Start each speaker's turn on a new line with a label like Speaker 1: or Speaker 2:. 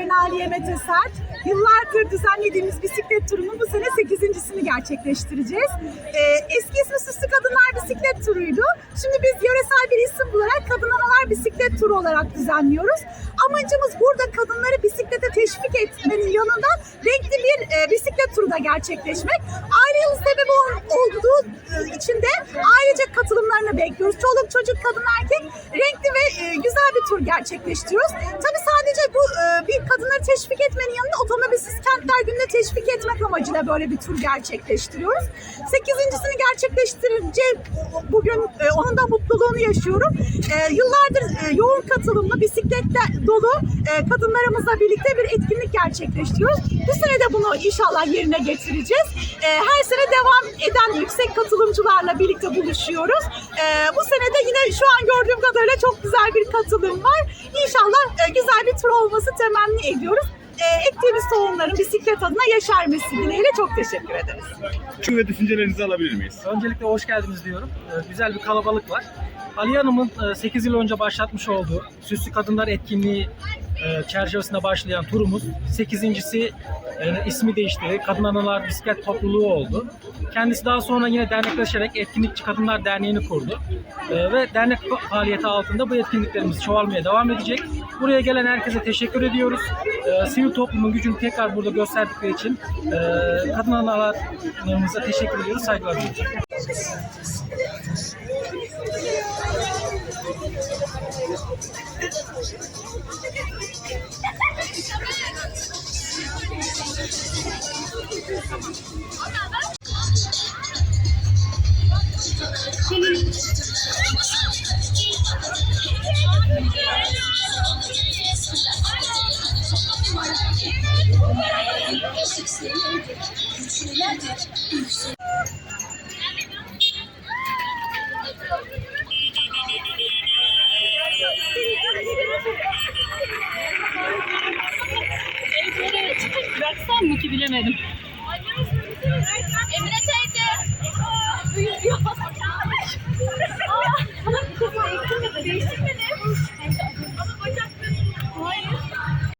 Speaker 1: ben Aliye Mete Sert. Yıllardır düzenlediğimiz bisiklet turunun bu sene 8.sini gerçekleştireceğiz. Ee, eski ismi Süslü Kadınlar Bisiklet Turu'ydu. Şimdi biz yöresel bir isim bularak Kadın Analar Bisiklet Turu olarak düzenliyoruz. Amacımız burada kadınları bisiklete teşvik etmenin yanında renkli bir e, bisiklet turu da gerçekleşmek. Aile yılı sebebi ol- olduğu e, için de ayrıca katılımlarını bekliyoruz. Çoluk çocuk, kadın erkek renkli ve e, güzel bir tur gerçekleştiriyoruz. Tabii sadece bu e, bir kadınları teşvik etmenin yanında otomobilsiz kentler gününe teşvik etmek amacıyla böyle bir tur gerçekleştiriyoruz. Sekizincisini gerçekleştirince bugün e, onun da mutluluğunu yaşıyorum. E, yıllardır e, yoğun katılımlı bisikletle dolu e, kadınlarımızla birlikte bir etkinlik gerçekleştiriyoruz. Bu sene de bunu inşallah yerine getireceğiz. E, her sene devam eden yüksek katılımcılarla birlikte buluşuyoruz. E, bu sene de yine şu an gördüğüm kadarıyla çok güzel bir katılım var. İnşallah e, güzel bir tur olması temenni ediyoruz. E, ektiğimiz tohumların bisiklet adına yeşermesi dileğiyle çok teşekkür ederiz.
Speaker 2: Şu ve düşüncelerinizi alabilir miyiz?
Speaker 3: Öncelikle hoş geldiniz diyorum. Ee, Güzel bir kalabalık var. Ali Hanım'ın 8 yıl önce başlatmış olduğu Süslü Kadınlar Etkinliği e, çerçevesinde başlayan turumuz 8.si e, ismi değişti. Kadın Analar Bisiklet Topluluğu oldu. Kendisi daha sonra yine dernekleşerek Etkinlikçi Kadınlar Derneği'ni kurdu. E, Ve dernek fa- faaliyeti altında bu etkinliklerimiz çoğalmaya devam edecek. Buraya gelen herkese teşekkür ediyoruz. E, Sivil toplumun gücünü tekrar burada gösterdikleri için e, kadın analarımıza teşekkür ediyoruz. Saygılar diliyoruz.
Speaker 4: Senin Bıraksam mı ki bilemedim. Emine teyze. Duyuyor. Aa, sana bir şey söyleyeyim mi?